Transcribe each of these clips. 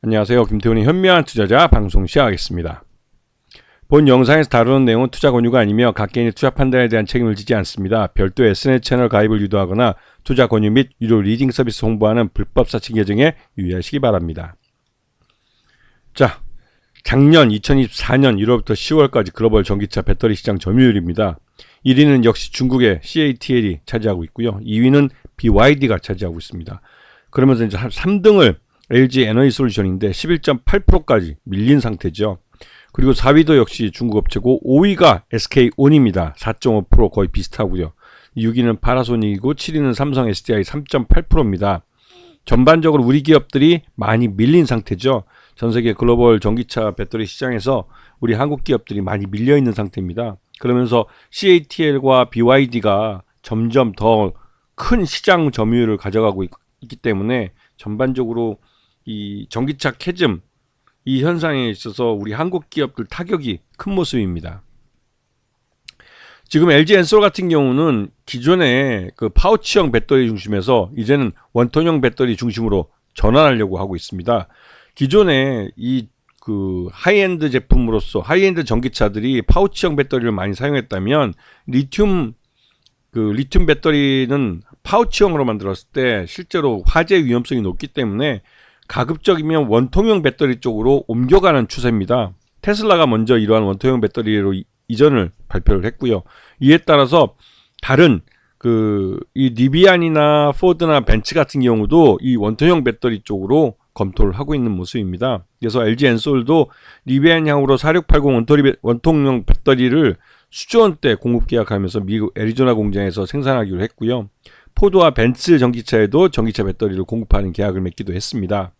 안녕하세요. 김태훈의 현명한 투자자 방송 시작하겠습니다. 본 영상에서 다루는 내용은 투자 권유가 아니며 각 개인의 투자 판단에 대한 책임을 지지 않습니다. 별도 SNS 채널 가입을 유도하거나 투자 권유 및 유료 리딩 서비스 홍보하는 불법 사칭 계정에 유의하시기 바랍니다. 자, 작년 2024년 1월부터 10월까지 글로벌 전기차 배터리 시장 점유율입니다. 1위는 역시 중국의 CATL이 차지하고 있고요. 2위는 BYD가 차지하고 있습니다. 그러면서 이제 3등을 LG 에너지 솔루션인데 11.8%까지 밀린 상태죠. 그리고 4위도 역시 중국 업체고 5위가 SK온입니다. 4.5% 거의 비슷하고요. 6위는 파나소닉이고 7위는 삼성 SDI 3.8%입니다. 전반적으로 우리 기업들이 많이 밀린 상태죠. 전 세계 글로벌 전기차 배터리 시장에서 우리 한국 기업들이 많이 밀려 있는 상태입니다. 그러면서 CATL과 BYD가 점점 더 큰 시장 점유율을 가져가고 있, 기 때문에 전반적으로 이 전기차 캐즘 이 현상에 있어서 우리 한국 기업들 타격이 큰 모습입니다. 지금 LG 엔솔 같은 경우는 기존의 그 파우치형 배터리 중심에서 이제는 원통형 배터리 중심으로 전환하려고 하고 있습니다. 기존에 이 그 하이엔드 제품으로서 하이엔드 전기차들이 파우치형 배터리를 많이 사용했다면 리튬 그 리튬 배터리는 파우치형으로 만들었을 때 실제로 화재 위험성이 높기 때문에 가급적이면 원통형 배터리 쪽으로 옮겨가는 추세입니다. 테슬라가 먼저 이러한 원통형 배터리로 이, 이전을 발표를 했고요. 이에 따라서 다른 그이 리비안이나 포드나 벤츠 같은 경우도 이 원통형 배터리 쪽으로 검토를 하고 있는 모습입니다. 그래서 LG 엔솔도 리비안 향으로 4680 원토리, 원통형 배터리를 수조 원대 공급 계약하면서 미국 애리조나 공장에서 생산하기로 했고요. 포드와 벤츠 전기차에도 전기차 배터리를 공급하는 계약을 맺기도 했습니다.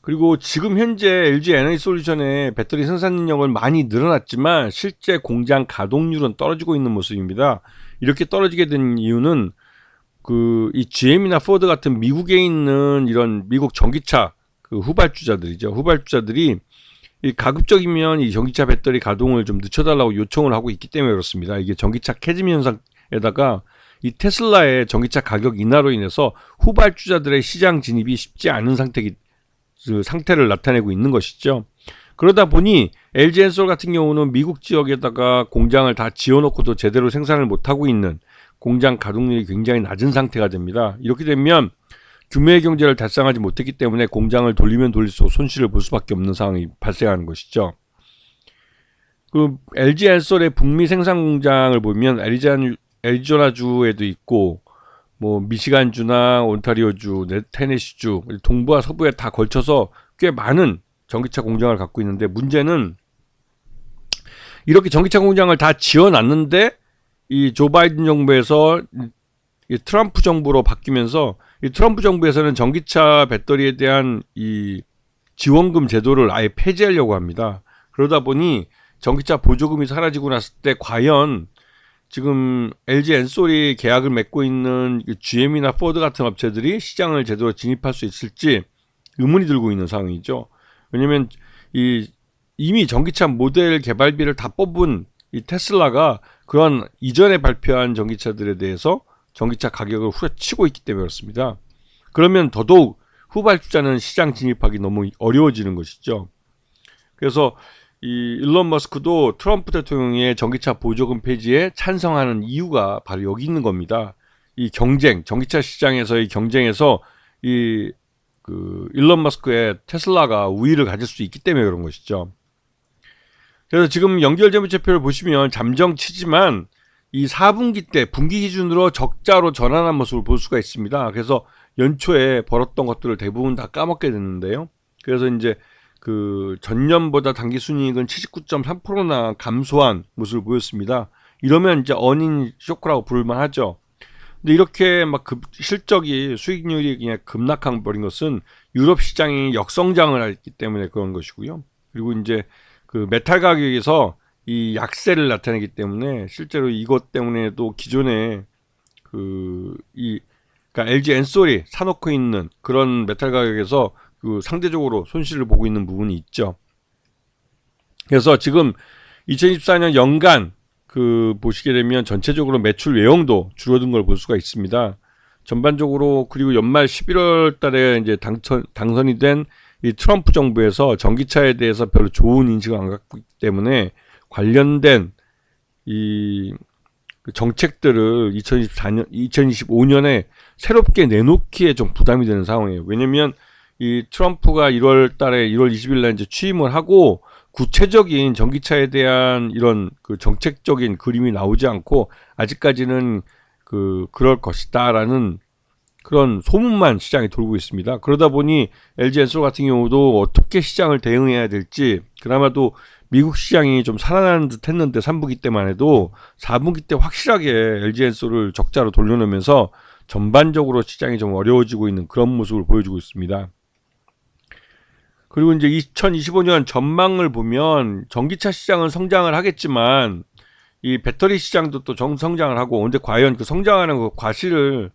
그리고 지금 현재 LG 에너지 솔루션의 배터리 생산 능력은 많이 늘어났지만 실제 공장 가동률은 떨어지고 있는 모습입니다. 이렇게 떨어지게 된 이유는 그 이 GM이나 포드 같은 미국에 있는 이런 미국 전기차 그 후발주자들이죠. 후발주자들이 이 가급적이면 이 전기차 배터리 가동을 좀 늦춰달라고 요청을 하고 있기 때문에 그렇습니다. 이게 전기차 캐즘 현상에다가 이 테슬라의 전기차 가격 인하로 인해서 후발주자들의 시장 진입이 쉽지 않은 상태기, 그 상태를 나타내고 있는 것이죠. 그러다 보니 LG 엔솔 같은 경우는 미국 지역에다가 공장을 다 지어놓고도 제대로 생산을 못하고 있는 공장 가동률이 굉장히 낮은 상태가 됩니다. 이렇게 되면 규모의 경제를 달성하지 못했기 때문에 공장을 돌리면 돌릴수록 손실을 볼 수밖에 없는 상황이 발생하는 것이죠. 그 LG 엔솔의 북미 생산 공장을 보면 애리조나주에도 있고 뭐 미시간주나 온타리오주, 테네시주, 동부와 서부에 다 걸쳐서 꽤 많은 전기차 공장을 갖고 있는데 문제는 이렇게 전기차 공장을 다 지어놨는데 이 조 바이든 정부에서 이 트럼프 정부로 바뀌면서 이 트럼프 정부에서는 전기차 배터리에 대한 이 지원금 제도를 아예 폐지하려고 합니다. 그러다 보니 전기차 보조금이 사라지고 났을 때 과연 지금 LG 엔솔이 계약을 맺고 있는 GM이나 포드 같은 업체들이 시장을 제대로 진입할 수 있을지 의문이 들고 있는 상황이죠. 왜냐면 이 이미 전기차 모델 개발비를 다 뽑은 이 테슬라가 그런 이전에 발표한 전기차들에 대해서 전기차 가격을 후려치고 있기 때문에 그렇습니다. 그러면 더더욱 후발주자는 시장 진입하기 너무 어려워지는 것이죠. 그래서 이 일론 머스크도 트럼프 대통령의 전기차 보조금 폐지에 찬성하는 이유가 바로 여기 있는 겁니다. 이 경쟁, 전기차 시장에서의 경쟁에서 이 그 일론 머스크의 테슬라가 우위를 가질 수 있기 때문에 그런 것이죠. 그래서 지금 연결 재무제표를 보시면 잠정치지만 이 4분기 때 분기 기준으로 적자로 전환한 모습을 볼 수가 있습니다. 그래서 연초에 벌었던 것들을 대부분 다 까먹게 됐는데요. 그래서 이제 그 전년보다 당기 순이익은 79.3%나 감소한 모습을 보였습니다. 이러면 이제 어닝 쇼크라고 부를만 하죠. 근데 이렇게 막 급, 실적이 수익률이 그냥 급락한 버린 것은 유럽 시장이 역성장을 했기 때문에 그런 것이고요. 그리고 이제 그 메탈 가격에서 이 약세를 나타내기 때문에 실제로 이것 때문에도 기존에 그 이 그러니까 LG 엔솔이 사놓고 있는 그런 메탈 가격에서 그 상대적으로 손실을 보고 있는 부분이 있죠. 그래서 지금 2024년 연간 그 보시게 되면 전체적으로 매출 외형도 줄어든 걸 볼 수가 있습니다. 전반적으로 그리고 연말 11월 달에 이제 당선 당선이 된 이 트럼프 정부에서 전기차에 대해서 별로 좋은 인식을 안 갖고 있기 때문에 관련된 이그 정책들을 2024년, 2025년에 새롭게 내놓기에 좀 부담이 되는 상황이에요. 왜냐면 이 트럼프가 1월 달에 1월 20일 날 이제 취임을 하고 구체적인 전기차에 대한 이런 그 정책적인 그림이 나오지 않고 아직까지는 그 그럴 것이다라는 그런 소문만 시장에 돌고 있습니다. 그러다 보니 LG 엔솔 같은 경우도 어떻게 시장을 대응해야 될지 그나마도 미국 시장이 좀 살아나는 듯 했는데 3분기 때만 해도 4분기 때 확실하게 LG 엔솔을 적자로 돌려놓으면서 전반적으로 시장이 좀 어려워지고 있는 그런 모습을 보여주고 있습니다. 그리고 이제 2025년 전망을 보면 전기차 시장은 성장을 하겠지만 이 배터리 시장도 또 정성장을 하고 근데 과연 그 성장하는 그 과실을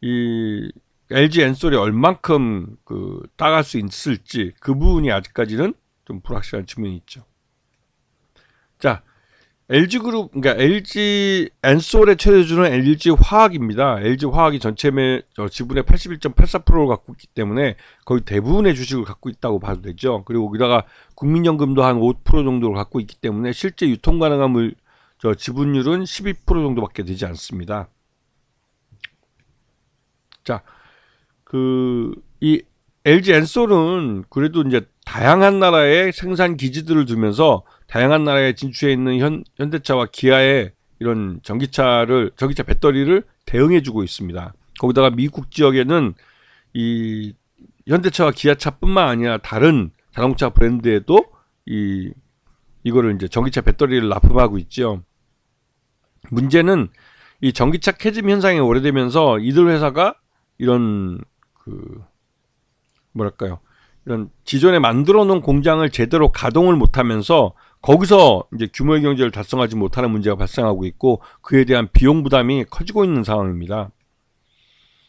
이 LG 엔솔이 얼만큼 그 따갈 수 있을지 그 부분이 아직까지는 좀 불확실한 측면이 있죠. 자, LG 그룹, 그러니까 LG 엔솔의 최대주는 LG 화학입니다. LG 화학이 전체 매, 저 지분의 81.84%를 갖고 있기 때문에 거의 대부분의 주식을 갖고 있다고 봐도 되죠. 그리고 거기다가 국민연금도 한 5% 정도를 갖고 있기 때문에 실제 유통 가능한 물, 저 지분율은 12% 정도밖에 되지 않습니다. 자, 그, 이 LG 엔솔은 그래도 이제 다양한 나라의 생산 기지들을 두면서 다양한 나라에 진출해 있는 현, 현대차와 기아의 이런 전기차를 전기차 배터리를 대응해 주고 있습니다. 거기다가 미국 지역에는 이 현대차와 기아차뿐만 아니라 다른 자동차 브랜드에도 이 이거를 이제 전기차 배터리를 납품하고 있죠. 문제는 이 전기차 캐즘 현상이 오래되면서 이들 회사가 이런 그 뭐랄까요 이런 기존에 만들어 놓은 공장을 제대로 가동을 못하면서 거기서 이제 규모의 경제를 달성하지 못하는 문제가 발생하고 있고 그에 대한 비용 부담이 커지고 있는 상황입니다.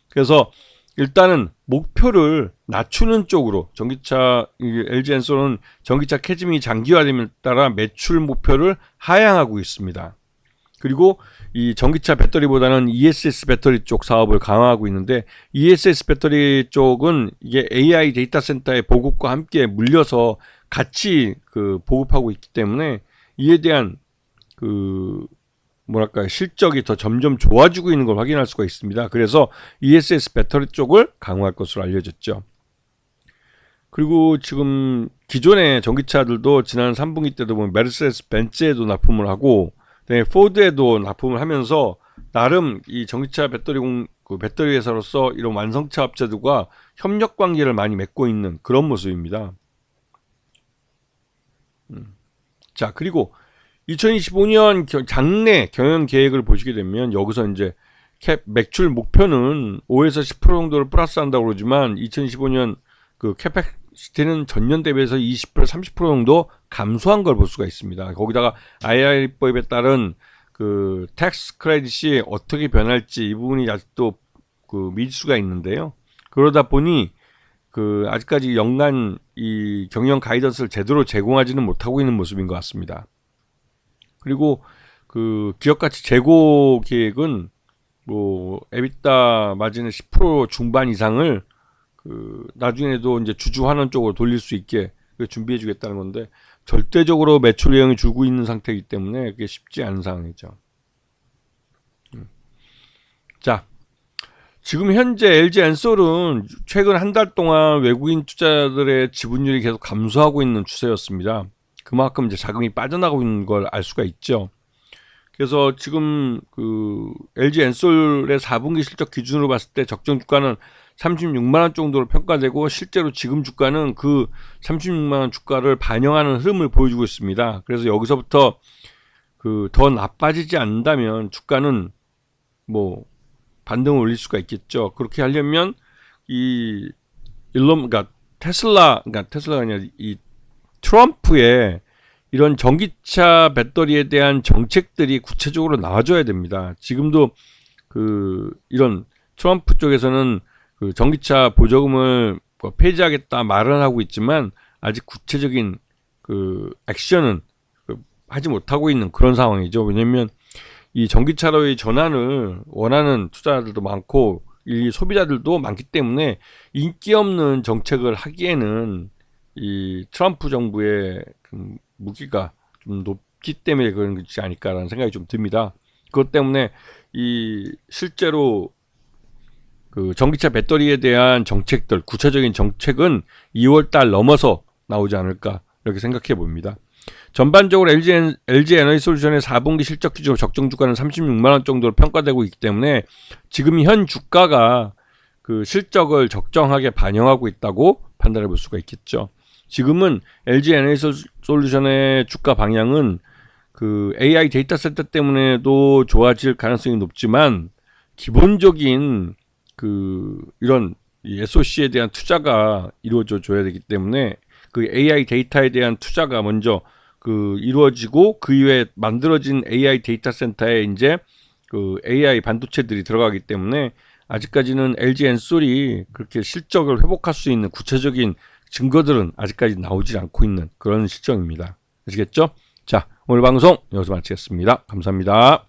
그래서 일단은 목표를 낮추는 쪽으로 전기차 LG 엔솔은 전기차 캐즘이 장기화됨에 따라 매출 목표를 하향하고 있습니다. 그리고 이 전기차 배터리보다는 ESS 배터리 쪽 사업을 강화하고 있는데 ESS 배터리 쪽은 이게 AI 데이터 센터의 보급과 함께 물려서 같이 그 보급하고 있기 때문에 이에 대한 그 뭐랄까 실적이 더 점점 좋아지고 있는 걸 확인할 수가 있습니다. 그래서 ESS 배터리 쪽을 강화할 것으로 알려졌죠. 그리고 지금 기존의 전기차들도 지난 3분기 때도 보면 메르세데스 벤츠에도 납품을 하고 네, 포드에도 납품을 하면서 나름 이 전기차 배터리 공, 그 배터리 회사로서 이런 완성차 업체들과 협력 관계를 많이 맺고 있는 그런 모습입니다. 음. 자, 그리고 2025년 장내 경영 계획을 보시게 되면 여기서 이제 캡 매출 목표는 5에서 10% 정도를 플러스한다고 그러지만 2025년 그 캐펙 시티는 전년 대비해서 20% 30% 정도 감소한 걸 볼 수가 있습니다. 거기다가 IR법에 따른 그 텍스 크레딧이 어떻게 변할지 이 부분이 아직도 그 미지수가 있는데요. 그러다 보니 그 아직까지 연간 이 경영 가이던스를 제대로 제공하지는 못하고 있는 모습인 것 같습니다. 그리고 그 기업 가치 재고 계획은 뭐 에비타 마진의 10% 중반 이상을 그 나중에도 이제 주주 환원 쪽으로 돌릴 수 있게 준비해 주겠다는 건데 절대적으로 매출 내용이 줄고 있는 상태이기 때문에 그게 쉽지 않은 상황이죠. 음. 자, 지금 현재 LG 엔솔은 최근 한 달 동안 외국인 투자들의 지분율이 계속 감소하고 있는 추세였습니다. 그만큼 이제 자금이 빠져나가고 있는 걸 알 수가 있죠. 그래서 지금 그 LG 엔솔의 4분기 실적 기준으로 봤을 때 적정 주가는 36만 원 정도로 평가되고 실제로 지금 주가는 그 36만 원 주가를 반영하는 흐름을 보여주고 있습니다. 그래서 여기서부터 그 더 나빠지지 않는다면 주가는 뭐 반등을 올릴 수가 있겠죠. 그렇게 하려면 이 일론 그러니까 테슬라 그러니까 테슬라가 아니라 이 트럼프의 이런 전기차 배터리에 대한 정책들이 구체적으로 나와줘야 됩니다. 지금도 그 이런 트럼프 쪽에서는 그 전기차 보조금을 뭐 폐지하겠다 말은 하고 있지만 아직 구체적인 그 액션은 그 하지 못하고 있는 그런 상황이죠. 왜냐면 이 전기차로의 전환을 원하는 투자자들도 많고 이 소비자들도 많기 때문에 인기 없는 정책을 하기에는 이 트럼프 정부의 그 무기가 좀 높기 때문에 그런 것이 아닐까라는 생각이 좀 듭니다. 그것 때문에 이 실제로 그 전기차 배터리에 대한 정책들 구체적인 정책은 2월 달 넘어서 나오지 않을까 이렇게 생각해 봅니다. 전반적으로 LG, 엔- LG 에너지 솔루션의 4분기 실적 기준으로 적정 주가는 36만 원 정도로 평가되고 있기 때문에 지금 현 주가가 그 실적을 적정하게 반영하고 있다고 판단해 볼 수가 있겠죠. 지금은 LG 에너지 솔- 솔루션의 주가 방향은 그 AI 데이터 센터 때문에도 좋아질 가능성이 높지만 기본적인 그 이런 이 SOC에 대한 투자가 이루어져 줘야 되기 때문에 그 AI 데이터에 대한 투자가 먼저 그 이루어지고 그 이후에 만들어진 AI 데이터 센터에 이제 그 AI 반도체들이 들어가기 때문에 아직까지는 LG 엔솔이 그렇게 실적을 회복할 수 있는 구체적인 증거들은 아직까지 나오지 않고 있는 그런 실정입니다. 아시겠죠? 자, 오늘 방송 여기서 마치겠습니다. 감사합니다.